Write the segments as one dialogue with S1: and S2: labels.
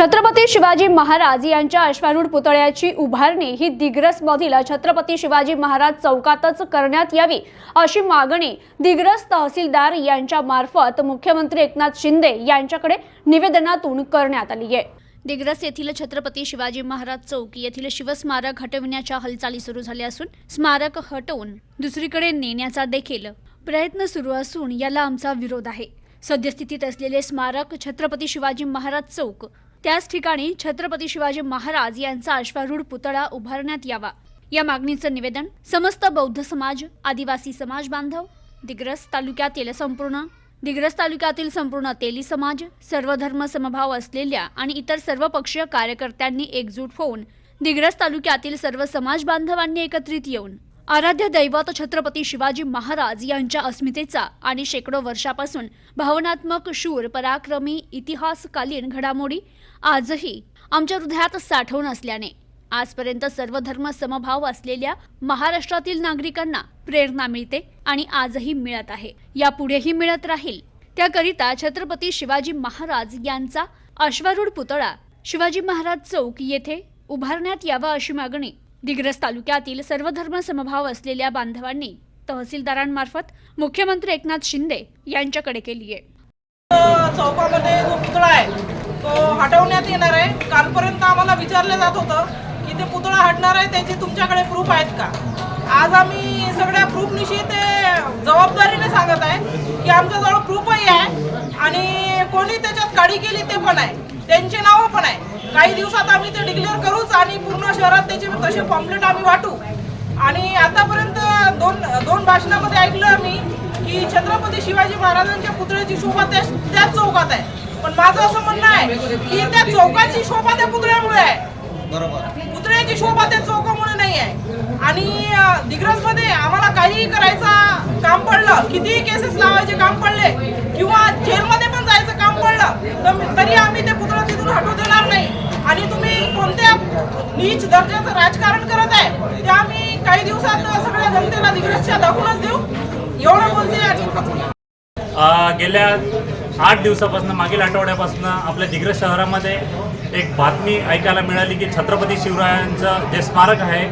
S1: छत्रपती शिवाजी महाराज यांच्या अश्वारूढ पुतळ्याची उभारणी ही दिग्रसमधील छत्रपती शिवाजी महाराज चौकातच करण्यात यावी अशी मागणी दिग्रस तहसीलदार यांच्या मार्फत मुख्यमंत्री एकनाथ शिंदे यांच्याकडे निवेदनातून करण्यात आली आहे. दिग्रस येथील छत्रपती शिवाजी महाराज चौक येथील शिवस्मारक हटविण्याच्या हालचाली सुरू झाल्या असून स्मारक हटवून दुसरीकडे नेण्याचा देखील प्रयत्न सुरू असून याला आमचा विरोध आहे. सद्यस्थितीत असलेले स्मारक छत्रपती शिवाजी महाराज चौक त्याच ठिकाणी छत्रपती शिवाजी महाराज यांचा अश्वारूढ पुतळा उभारण्यात यावा. या मागणीचं निवेदन समस्त बौद्ध समाज आदिवासी समाज बांधव दिग्रस तालुक्यातील संपूर्ण दिग्रस तालुक्यातील संपूर्ण तेली समाज सर्व धर्म समभाव असलेल्या आणि इतर सर्व पक्षीय कार्यकर्त्यांनी एकजूट होऊन दिग्रस तालुक्यातील सर्व समाज बांधवांनी एकत्रित येऊन आराध्य दैवत छत्रपती शिवाजी महाराज यांच्या अस्मितेचा आणि शेकडो वर्षापासून भावनात्मक शूर पराक्रमी इतिहासकालीन घडामोडी आजही आमच्या हृदयात साठवून असल्याने आजपर्यंत सर्व धर्म समभाव असलेल्या महाराष्ट्रातील नागरिकांना प्रेरणा मिळते आणि आजही मिळत आहे. यापुढेही मिळत राहील. त्याकरिता छत्रपती शिवाजी महाराज यांचा अश्वारूढ पुतळा शिवाजी महाराज चौक येथे उभारण्यात यावा अशी मागणी दिग्रस तालुक्यातील सर्वधर्म समभाव असलेल्या बांधवांनी तहसीलदारांमार्फत मुख्यमंत्री एकनाथ शिंदे यांच्याकडे केली आहे.
S2: चौकामध्ये जो पुतळा आहे तो हटवण्यात येणार आहे. कालपर्यंत आम्हाला विचारलं जात होतं की ते पुतळा हटणार आहे त्याचे तुमच्याकडे प्रूफ आहेत का? आज आम्ही सगळ्या प्रूफनिशी ते जबाबदारीने सांगत आहे की आमच्याजवळ प्रूफही आहे आणि कोणी त्याच्यात काडी केली ते पण आहे. त्यांचे नावं पण आहे. काही दिवसात आम्ही ते डिक्लेअर आणि पूर्ण शहरात त्याचे तसे पॉम्पलेट आम्ही वाटू. आणि आतापर्यंत दोन दोन भाषणामध्ये ऐकलं आम्ही की छत्रपती शिवाजी महाराजांच्या पुतळ्याची शोभा त्या त्याच चौकात आहे. पण माझं असं म्हणणं आहे की त्या चौकाची शोभा त्या पुतळ्यामुळे आहे. पुतळ्याची शोभा त्या चौकामुळे नाही आहे. आणि अं, दिग्रसमध्ये आम्हाला काहीही करायचा काम पडलं कितीही केसेस लावायचे काम पडले किंवा जेलमध्ये पण जायचं काम पडलं तर तरी आम्ही ते पुतळा तिथून हटवू देणार नाही आणि तुम्ही कोणत्या नीच दर्जाचं राजकारण करत आहे. ते आम्ही काही दिवसात सगळ्या जनतेला दिग्रसच्या दाखवूनच देऊ. एवढं बोलते आणि
S3: गेल्या आठ दिवसापासून मागील आठवड्यापासून आपल्या दिग्रस शहरामध्ये एक बातमी ऐकायला मिळाली की छत्रपती शिवरायांचं जे स्मारक आहे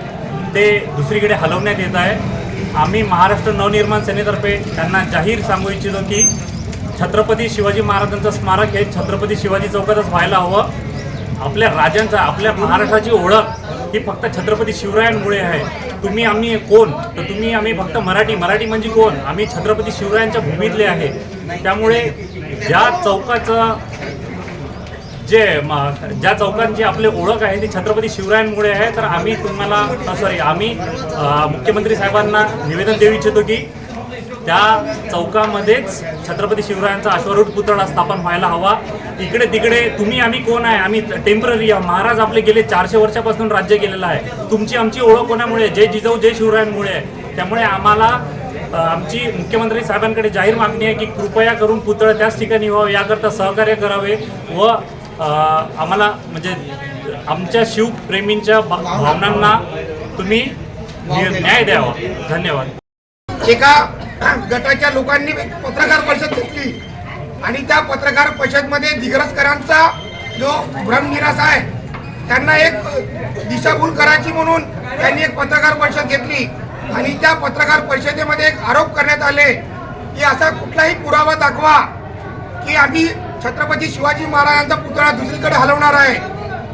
S3: ते दुसरीकडे हलवण्यात येत आहे. आम्ही महाराष्ट्र नवनिर्माण सेनेतर्फे त्यांना जाहीर सांगू इच्छितो की छत्रपती शिवाजी महाराजांचं स्मारक हे छत्रपती शिवाजी चौकातच व्हायला हवं. आपल्या राजांचा आपल्या महाराष्ट्राची ओळख ही फक्त छत्रपती शिवरायांमुळे आहे. तुम्ही आम्ही कोण? तर तुम्ही आम्ही फक्त मराठी. मराठी म्हणजे कोण? आम्ही छत्रपती शिवरायांच्या भूमीतले आहे. त्यामुळे ज्या चौकाचं जे म- ज्या चौकांची आपली ओळख आहे ती छत्रपती शिवरायांमुळे आहे. तर आम्ही तुम्हाला सॉरी आम्ही मुख्यमंत्री साहेबांना निवेदन देऊ इच्छितो की त्या चौकामध्येच छत्रपती शिवरायांचा अश्वारूढ पुतळा स्थापन व्हायला हवा. इकडे तिकडे तुम्ही आम्ही कोण आहे? आम्ही टेंपररी आहे. महाराज आपले गेले चारशे वर्षापासून राज्य केलेलं आहे. तुमची आमची ओळख कोणामुळे जय जिजाऊ जय शिवरायांमुळे आहे. त्यामुळे आम्हाला आमची मुख्यमंत्री साहेबांकडे जाहीर मागणी आहे की कृपया करून पुतळा त्याच ठिकाणी व्हावं. याकरता सहकार्य करावे व आम्हाला म्हणजे आमच्या शिवप्रेमींच्या भावनांना तुम्ही न्याय द्यावा. धन्यवाद.
S4: एका गटाच्या लोकांनी पत्रकार परिषद घेतली. आणि त्या पत्रकार परिषदमध्ये दिग्रसकरांचा जो भ्रमनिरास आहे त्यांना एक दिशाभूल करायची म्हणून त्यांनी एक पत्रकार परिषद घेतली. आणि त्या पत्रकार परिषदेमध्ये एक आरोप करण्यात आले. की असा कुठलाही पुरावा दाखवा की आम्ही छत्रपती शिवाजी महाराजांचा पुतळा दुसरीकडे हलवणार आहे.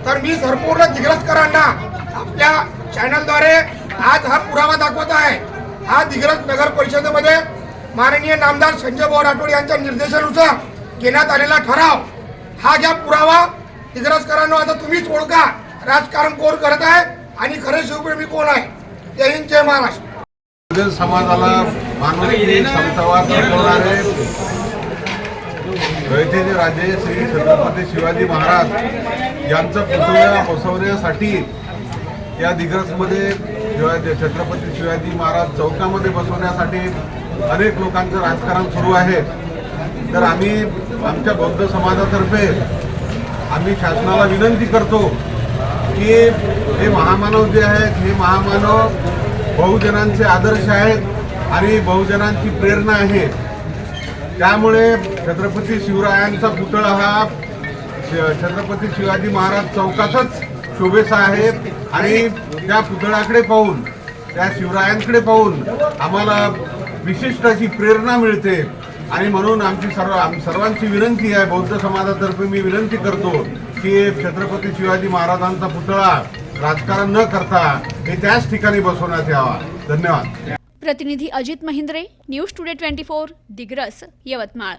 S4: तर मी संपूर्ण दिग्रसकरांना आपल्या चॅनलद्वारे आज हा पुरावा दाखवत आहे. हा दिग्रज नगर परिषदेमध्ये माननीय नामदार संजय भाऊ राठोड यांच्या निर्देशानुसार घेण्यात आलेला ठराव हा ज्या पुरावा दिग्रसकरांना आता तुम्हीच ओळखा. राजकारण कोण करत आहे आणि खरे शिवप्रेमी कोण आहे? जय हिंद जय महाराष्ट्र.
S5: बहुजन समाजाला मानवी दाखवणारे रयतेचे राजे श्री छत्रपती शिवाजी महाराज यांचं पुतळा बसवण्यासाठी या दिग्रसमध्ये शिवाजी छत्रपती शिवाजी महाराज चौकामध्ये बसवण्यासाठी अनेक लोकांचं राजकारण सुरू आहे. तर आम्ही आमच्या बौद्ध समाजातर्फे आम्ही शासनाला विनंती करतो की हे महामानव जे आहेत हे महामानव बहुजनांचे आदर्श आहेत आणि बहुजनांची प्रेरणा आहे. त्यामुळे छत्रपती शिवरायांचा पुतळा हा छत्रपती शिवाजी महाराज चौकातच शोभेचा आहे. आणि त्या पुतळ्याकडे पाहून त्या शिवरायांकडे पाहून आम्हाला विशिष्ट अशी प्रेरणा मिळते. आणि म्हणून आमची सर्व आम सर्वांची विनंती आहे बौद्ध समाजातर्फे मी विनंती करतो की छत्रपती शिवाजी महाराजांचा पुतळा राजकारण न करता हे त्याच ठिकाणी बसवण्यात यावा. धन्यवाद.
S1: प्रतिनिधी Ajit Mahindre news today twenty four Digras Yavatmal.